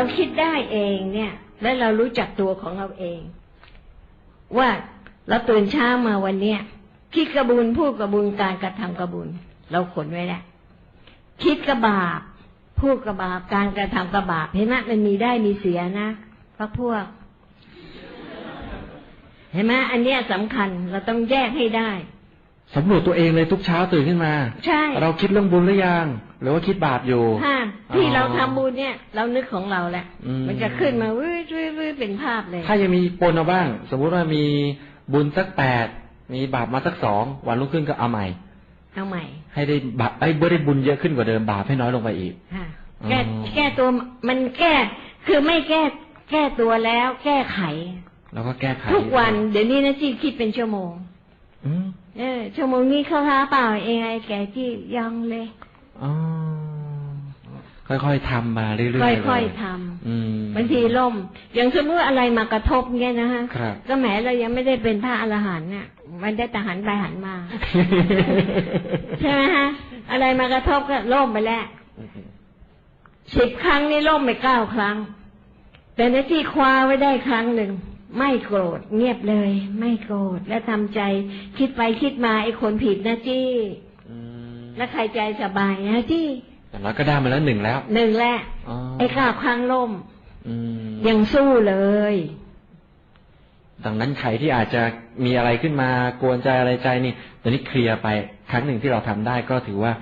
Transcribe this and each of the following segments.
เราคิดได้เองเนี่ย และเรารู้จักตัวของเราเอง ว่าเราตื่นเช้ามาวันเนี้ยคิดกระบุญพูดกระบุญการกระทำกระบุญ เราขนไว้แล้วคิดกระบาปพูดกระบาปการกระทำกระบาปเห็นไหมมันมีได้มีเสียนะพวกพวก เห็นไหมอันเนี้ยสำคัญเราต้องแยกให้ได้ สำรวจตัวเองเลยทุกเช้าตื่นขึ้นมา ใช่ เราคิดเรื่องบุญหรือยัง หรือว่าคิดบาปอยู่ถ้าที่อ๋อเราทำบุญเนี่ย เรานึกของเราแหละอืมมันจะขึ้นมาวิววิววิวเป็นภาพเลย ถ้ายังมีปนเอาบ้าง สมมุติว่ามีบุญสักแปด มีบาปมาสักสอง วันรุ่งขึ้นก็เอาใหม่ เอาใหม่ ให้ได้บาปไอ้ยเบื่อได้บุญเยอะขึ้นกว่าเดิมบาปให้น้อยลงไปอีกค่ะอ๋อแก้แก้ตัวมันแก้ คือไม่แก้แก้ตัวแล้ว แก้ไข แล้วก็แก้ไข ทุกวัน เดี๋ยวนี้นะจีคิดเป็นชั่วโมงอืม เออชั่วโมงนี้เข้าหาเปล่าเองไอ้แก่ที่ยังเลยอ๋อค่อยๆทำมาเรื่อยๆค่อยๆทำบางทีล่มอย่างสมมติอะไรมากระทบเงี้ยนะฮะก็แหมเรายังไม่ได้เป็นพระอรหันต์เนี่ยมันได้แต่หันไปหันมาใช่ไหมฮะ อะไรมากระทบก็ล่มไปแล้วสิบครั้งนี่ล่มไปเก้าครั้ง แต่ในที่คว้าไว้ได้ครั้งหนึ่ง ไม่โกรธ เงียบเลย ไม่โกรธและทำใจ คิดไปคิดมาไอ้คนผิดนะจี้อืมแล้วใครใจสบายนะจี้อย่างน้อยก็ได้มาแล้วหนึ่งแล้วหนึ่งแหละอ๋อไอ้เก้าครั้งล่มอืมยังสู้เลย ดังนั้นใครที่อาจจะมีอะไรขึ้นมากวนใจอะไรใจนี่ตอนนี้เคลียร์ไปครั้งหนึ่งที่เราทำได้ก็ถือว่า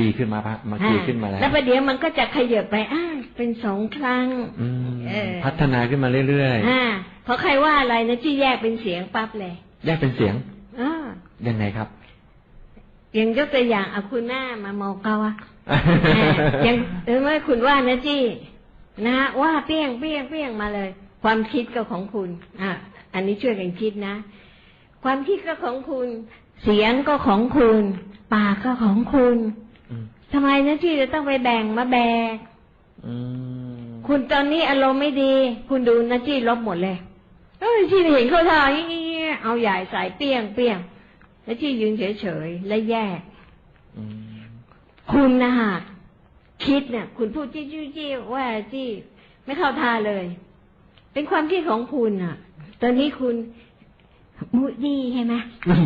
ดีขึ้นมาปะมาดีขึ้นมาแล้วแล้วประเดี๋ยวมันก็จะขยับไปอ้าเป็นสองครั้งอืมเออพัฒนาขึ้นมาเรื่อยอ่าเพราะใครว่าอะไรนะที่แยกเป็นเสียงปั๊บเลยๆแยกเป็นเสียงอ่ายังไงครับอย่างยกตัวอย่างเอาคุณหน้ามามองเขาอะอ่าอย่างเออเมื่อคุณว่านะจี้นะฮะว่าเปี้ยงเปี้ยงเปี้ยงมาเลย ความคิดก็ของคุณ อ่าอันนี้ช่วยกันคิดนะ ความคิดก็ของคุณ เสียงก็ของคุณ ปากก็ของคุณอืมทำไมนะจี้จะต้องไปแบ่งมาแบกอืมคุณตอนนี้อารมณ์ไม่ดี คุณดูนะจี้ลบหมดเลย เอ้ยที่เห็นเขาทำอย่างนี้เอาใหญ่ใส่เปี้ยงเปี้ยงแล้วจี้ยืนเฉยๆและแยกอืมคุณนะฮะคิดเนี่ยคุณพูดจี้จี้จี้ว่าจี้ไม่เข้าท่าเลย เป็นความคิดของคุณอะ ตอนนี้คุณมูดดี้ใช่ไหม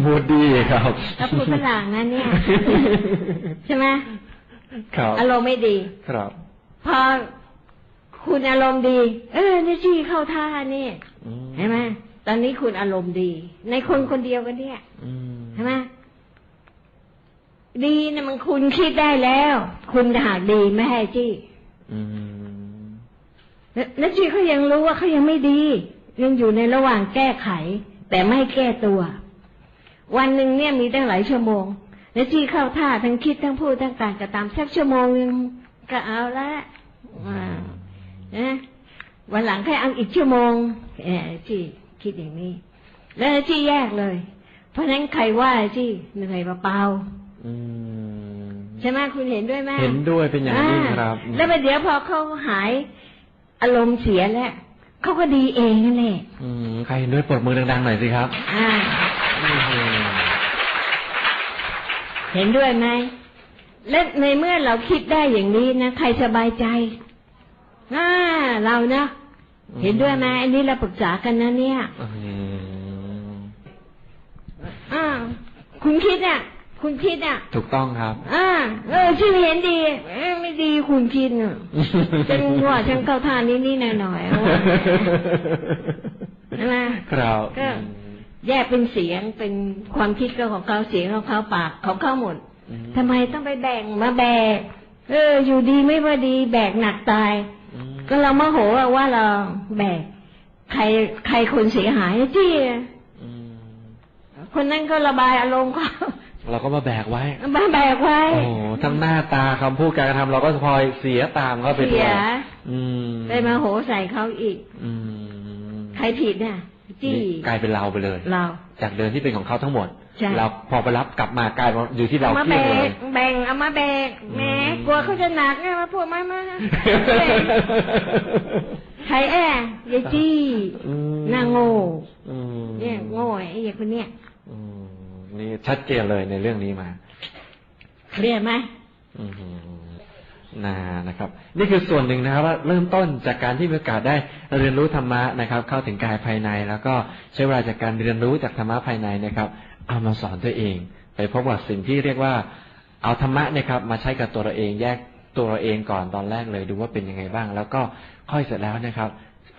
มูดดีครับแล้วพูดฝรั่งนะเนี่ย ใช่ไหมครับอารมณ์ไม่ดี ครับ พอ คุณอารมณ์ดี เออนี่จี้เข้าท่านี่อืเห็นไหมตอนนี้คุณอารมณ์ดี ในคนคนเดียวกันเนี่ยอืมใช่ไหมดีนะมันคุณคิดได้แล้ว คุณหากดีไม่ให้จี้อืมแล้วแล้วจี้เขายังรู้ว่าเขายังไม่ดี ยังอยู่ในระหว่างแก้ไข แต่ไม่แก้ตัว วันหนึ่งเนี่ยมีตั้งหลายชั่วโมง แล้วจี้เข้าท่าทั้งคิดทั้งพูดทั้งการกระทำสักชั่วโมงหนึงก็เอาละอ่า นะวันหลังแค่เอาอีกชั่วโมงเออจี้คิดอย่างนี้ แล้วจี้แยกเลย เพราะฉะนั้นใครว่าจี้เหนื่อยเปล่าๆอืมใช่ไหมคุณเห็นด้วยไหมเห็นด้วยเป็นอย่างยิ่งครับอ่าแล้วประเดี๋ยวพอเขาหายอารมณ์เสียแล้วเขาก็ดีเองนั่นแหละอืมใครเห็นด้วยปรบมือดังๆหน่อยสิครับอ่าอื้อหือเห็นด้วยไหมและในเมื่อเราคิดได้อย่างนี้นะใครสบายใจ อ่าเราเนะ เห็นด้วยไหมอันนี้เราปรึกษากันนะเนี่ยอื้อหืออ่าคุณคิดอะ คุณคิดอะ ถูกต้องครับอ่าเออชื่อเห็นดีเอ้ยไม่ดีคุณคิดอะฉันว่าฉันเข้าทานนิดๆหน่อยๆเอาว่าใช่ไหมครับก็แยกเป็นเสียงเป็นความคิดก็ของเขาเสียงของเขาปากของเขาหมดอืมทำไมต้องไปแบ่งมาแบกเออ อยู่ดีไม่ว่าดีแบกหนักตายอืม ก็เราโมโหอะว่าเราแบกใครใครคนเสียหายจี้อืมคนนั้นก็ระบายอารมณ์เขาเราก็มาแบกไว้มาแบกไว้ โอ้โหทั้งหน้าตาคำพูดการกระทำเราก็พลอยเสียตามเขาไปด้เสีวยยอืมไปมาโหใส่เขาอีก อืมใครผิดน่ะจี้นี่กลายเป็นเราไปเลย เรา จากเดิมที่เป็นของเขาทั้งหมดใช่ เราพอไปรับกลับมากลายมาอยู่ที่เราเอามาเที่แบยงเลยกแบ่งเอามาแบกแหมอืมกลัวเขาจะหนักไงมาพูดมามาแบกใครแอบยายจี้อืมหน้าโง่อืมเนี่ยโง่ไอ้เหี้ยคนเนี้ยอืมนี่ชัดเจนเลยในเรื่องนี้มาเครียดไหมอืมนะนะครับ นี่คือส่วนหนึ่งนะครับว่าเริ่มต้นจากการที่มีโอกาสได้เรียนรู้ธรรมะนะครับ เข้าถึงกายภายใน แล้วก็ใช้เวลาจากการเรียนรู้จากธรรมะภายในนะครับ เอามาสอนตัวเอง ไปพบกับสิ่งที่เรียกว่า เอาธรรมะนะครับ มาใช้กับตัวเราเองแยกตัวเราเองก่อนตอนแรกเลยดูว่าเป็นยังไงบ้าง แล้วก็ค่อยเสร็จแล้วนะครับ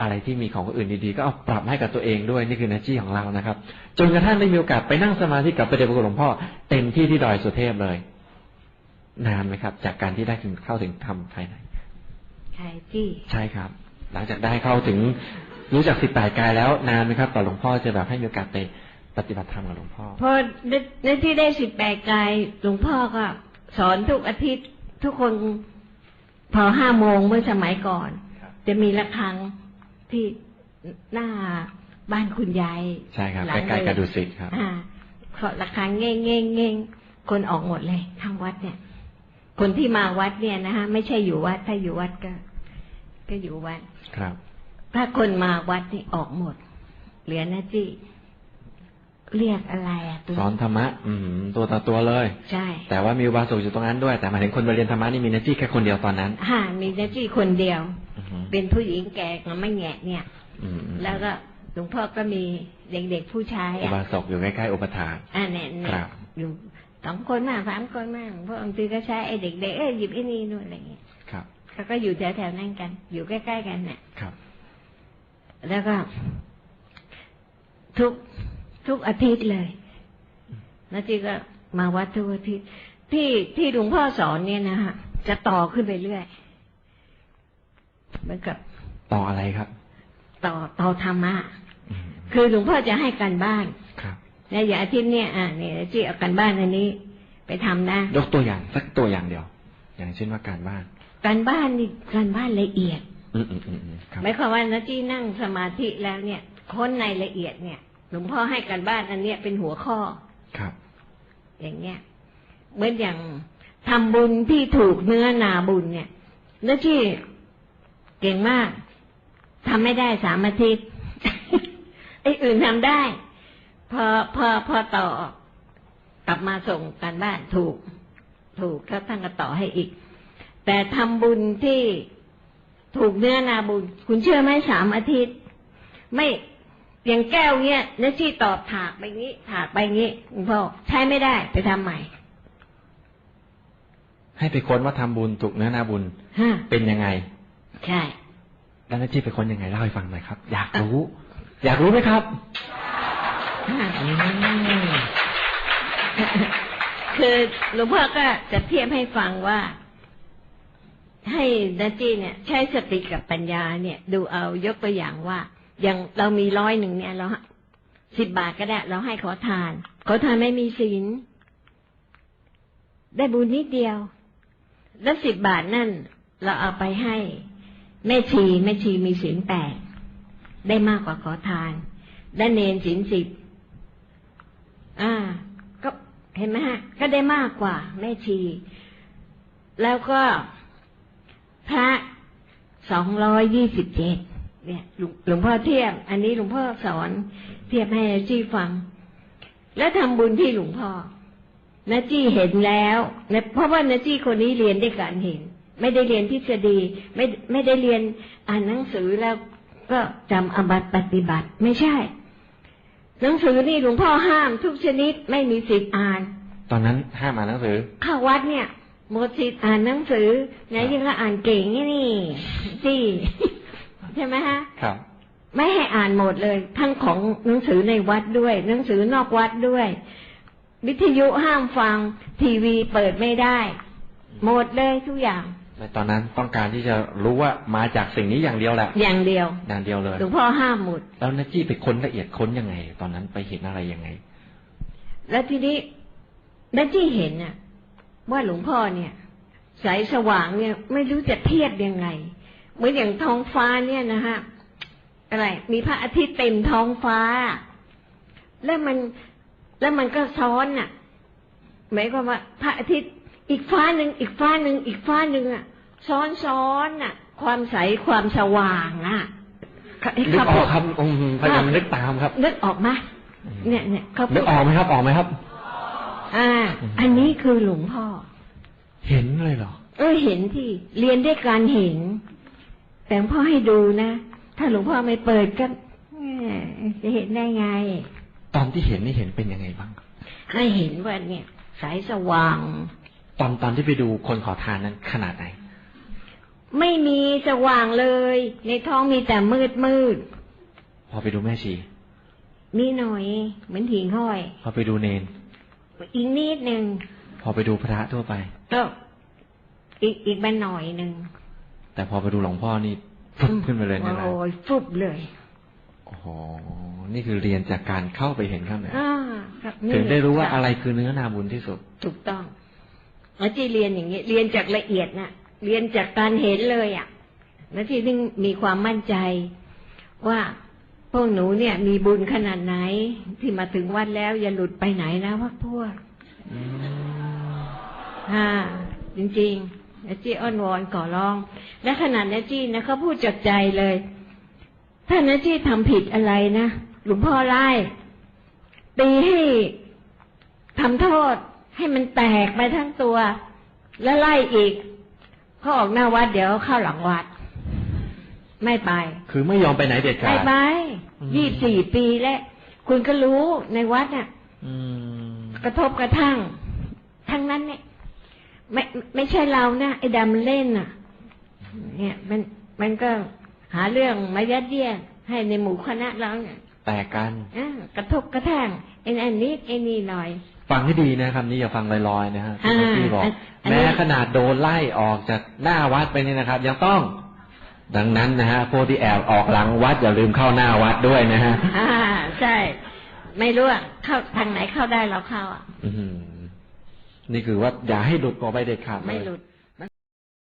อะไรที่มีของคนอื่นดีๆ ก็เอาปรับให้กับตัวเองด้วยนี่คือหน้าที่ของเรานะครับ จนกระทั่งได้มีโอกาสไปนั่งสมาธิกับพระเดชพระคุณหลวงพ่อเต็มที่ที่ดอยสุเทพเลย นานไหมครับ จากการที่ได้ถึงเข้าถึงธรรมภายในใช่จี้ใช่ครับ หลังจากได้เข้าถึงรู้จักสิบแปดกายแล้วนานไหมครับต่อหลวงพ่อจะแบบให้มีโอกาสไป ปฏิบัติธรรมกับหลวงพ่อพอในในที่ได้สิบแปดกายหลวงพ่อก็ สอนทุกอาทิตย์ทุกคนพอห้าโมงเมื่อสมัยก่อนครับจะมีระฆังที่หน้าบ้านคุณยายใช่ครับหลัใกล้ๆเยกับดุสิตครับอ่าเคาะระฆังเง่งเง่งเง่งคนออกหมดเลยทางวัดเนี่ย คนที่มาวัดเนี่ยนะคะไม่ใช่อยู่วัดถ้าอยู่วัดก็ ก็อยู่วัดครับ ถ้าคนมาวัดนี่ออกหมด เหลือนะจี เรียกอะไรอะตัวสอนธรรมะ อืมตัวต่อตัวเลย ใช่ แต่ว่ามีอุบาสกอยู่ตรงนั้นด้วย แต่หมายถึงคนมาเรียนธรรมะนี่มีหน้าที่แค่คนเดียวตอนนั้นฮ่ามีนะจีคนเดียวอือฮึเป็นผู้หญิงแก่กับไม่แงะเนี่ยอืมอืมแล้วก็หลวงพ่อก็มีเด็กๆผู้ชายอุอะบาสกอยู่ใกล้ๆอุปถากอ่าเนี่ยเนี่ครัยบอยู่สองคนมากสามคนมากหลวงพ่อบางทีก็ใช้ไอ้เด็กๆเอ้ยหยิบไอ้นี่นู่นอะไรเงี้ยครับเขาก็อยู่แถวๆนั่นกัน อยู่ใกล้ๆกันเนี่ยครับ แล้วก็ทุก ทุกอาทิตย์เลยนาจีก็มาวัดทุกอาทิตย์ที่ที่หลวงพ่อสอนเนี่ยนะฮะจะต่อขึ้นไปเรื่อยเหมือนกับต่ออะไรครับ ต่อต่อธรรมะอืมคือหลวงพ่อจะให้การบ้านครับเนี่ยอย่างอาทิตย์เนี่ยอ่าเนี่ยนาจีเอาการบ้านอันนี้ ไปทำนะยกตัวอย่างสักตัวอย่างเดียว อย่างเช่นว่าการบ้าน การบ้านนี่การบ้านละเอียดอืมอืมอืมอืมครับหมายความว่านาจีนั่งสมาธิแล้วเนี่ย ค้นในละเอียดเนี่ย หลวงพ่อให้การบ้านอันเนี้ยเป็นหัวข้อ ครับ อย่างเงี้ยเหมือนอย่างทำบุญที่ถูกเนื้อนาบุญเนี่ย แล้วที่เก่งมากทำไม่ได้สามอาทิตย์ไอ้อื่นทำได้ พอพอพอต่อกลับมาส่งการบ้านถูก ถูกแล้วท่านก็ต่อให้อีก แต่ทำบุญที่ถูกเนื้อนาบุญ คุณเชื่อไหมสามอาทิตย์ ไม่ อย่างแก้วเนี้ยเนื้อที่ตอบถากไปงี้ถากไปงี้หลวงพ่อใช้ไม่ได้ไปทำใหม่ ให้ไปค้นว่าทำบุญถูกเนื้อนาบุญฮะเป็นยังไง ใช่ แล้วหน้าที่ไปค้นยังไงเล่าให้ฟังหน่อยครับ อยากรู้ อยากรู้ไหมครับฮะอืมคือหลวงพ่อก็จะเทียบให้ฟังว่า ให้ดัจีเนี่ย ใช้สติกับปัญญาเนี่ย ดูเอายกตัวอย่างว่า อย่างเรามีร้อยหนึ่งเนี่ยเราสิบบาทก็ได้ เราให้ขอทาน ขอทานไม่มีศีลได้บุญนิดเดียว แล้วสิบบาทนั่น เราเอาไปให้ แม่ชีแม่ชีมีศีลแปดได้มากกว่าขอทาน ได้เนนศีลสิบอ่า ก็เห็นไหมฮะ ก็ได้มากกว่า แม่ชี แล้วก็พระสองร้อยยี่สิบเจ็ด เนี่ยหลวงหลวงพ่อเทียบ อันนี้หลวงพ่อสอนเทียบให้นาจี้ฟัง แล้วทำบุญที่หลวงพ่อนาจี้เห็นแล้วนะเพราะว่านาจี้คนนี้เรียนด้วยการเห็น ไม่ได้เรียนทฤษฎีไม่ไม่ได้เรียนอ่านหนังสือแล้วก็จำอบัตปฏิบัติ ไม่ใช่ หนังสือนี่หลวงพ่อห้ามทุกชนิดไม่มีสิทธิ์อ่าน ตอนนั้นห้ามอ่านหนังสือเข้าวัดเนี่ยหมดสิทธิ์อ่านหนังสือไหนยังก็อ่านเก่งไงนี่สิ ใช่ไหมฮะครับ ไม่ให้อ่านหมดเลย ทั้งของหนังสือในวัดด้วย หนังสือนอกวัดด้วย วิทยุห้ามฟัง ทีวีเปิดไม่ได้ หมดเลยทุกอย่างในตอนนั้นต้องการที่จะรู้ว่ามาจากสิ่งนี้อย่างเดียวแหละ อย่างเดียว อย่างเดียวเลยหลวงพ่อห้ามหมด แล้วนักจี้ไปค้นละเอียดค้นยังไง ตอนนั้นไปเห็นอะไรยังไง แล้วทีนี้ได้ที่เห็นน่ะ ว่าหลวงพ่อเนี่ยสายสว่างเนี่ยไม่รู้จะเทียบยังไง เหมือนอย่างท้องฟ้าเนี่ยนะฮะอะไร มีพระอาทิตย์เต็มท้องฟ้า แล้วมันแล้วมันก็ซ้อนน่ะ หมายความว่า พระอาทิตย์อีกฟ้าหนึ่งอีกฟ้าหนึ่งอีกฟ้าหนึ่งอะ ซ้อนซ้อนน่ะ ความใสความสว่างอะนึกออกครับอืมพยายามนึกตามครับนึกออกไหมเนี่ยเนี่ยเขาพูนึดกออกไหมครับ ออกไหมครับ อ่า อันนี้คือหลวงพ่อ เห็นเลยเหรอเเออเห็นที่เรียนด้วยการเห็น แต่หลวงพ่อให้ดูนะ ถ้าหลวงพ่อไม่เปิดก็เอ่อจะเห็นได้ไง ตอนที่เห็นนี่เห็นเป็นยังไงบ้างให้เห็นว่าเนี่ย สายสว่าง ตอนตอนที่ไปดูคนขอทานนั้นขนาดไหน ไม่มีสว่างเลย ในท้องมีแต่มืดมืด พอไปดูแม่ชี มีหน่อย เหมือนหิ่งห้อย พอไปดูเนน อีกนิดหนึ่ง พอไปดูพระทั่วไปก็อีกอีกมาหน่อยหนึ่ง แต่พอไปดูหลวงพ่อนี่ฟึบขึ้นมาเลยนะนะโอ้ยฟุบเลยโอ้โหนี่คือเรียนจากการเข้าไปเห็นข้างในอ่าครับนี่ถึงได้รู้ว่าอะไรคือเนื้อนาบุญที่สุด ถูกต้องแล้วที่เรียนอย่างนี้ เรียนจากละเอียดนะเรียนจากการเห็นเลยอะแล้วที่ถึงมีความมั่นใจว่าพวกหนูเนี่ย มีบุญขนาดไหน ที่มาถึงวัดแล้ว อย่าหลุดไปไหนนะพักพวกอ่าจริงๆ นะจี้อ้อนวอนขอร้อง และขนาดนะจี้นะเขาพูดจากใจเลยถ้านะจี้ทำผิดอะไรนะหลวงพ่อไล่ตีให้ทำโทษให้มันแตกไปทั้งตัว แล้วไล่อีกเขาออกหน้าวัดเดี๋ยวเข้าหลังวัด ไม่ไป คือไม่ยอมไปไหนเด็ดขาไม่ดไปอืมยี่สี่ปีแล้วคุณก็รู้ในวัดน่ะอืมกระทบกระทั่ง ทั้งนั้นเนี่ย ไม่ไม่ใช่เรานะไอ้ดำมันเล่นน่ะ เนี่ย มันมันก็หาเรื่องมายัดเยียดให้ในหมู่คณะเราเนี่ยแตกกันอ่ากระทบกระทั่งไอ้นั่นนิดไอ้นี่หน่อย ฟังให้ดีนะคำนี้อย่าฟังลอยๆนะฮะที่หลวงพี่บอกอ่าอันนี้แม้ขนาดโดนไล่ออกจากหน้าวัดไปนี่นะครับ ยังต้อง ดังนั้นนะฮะพวกที่แอบออกหลังวัดอย่าลืมเข้าหน้าวัดด้วยนะฮะอ่าใช่ ไม่รู้อะเข้าทางไหนเข้าได้เราเข้าอะอื้อหือ นี่คือว่าอย่าให้หลุดออกไปเด็ดขาดเลยไม่หลุด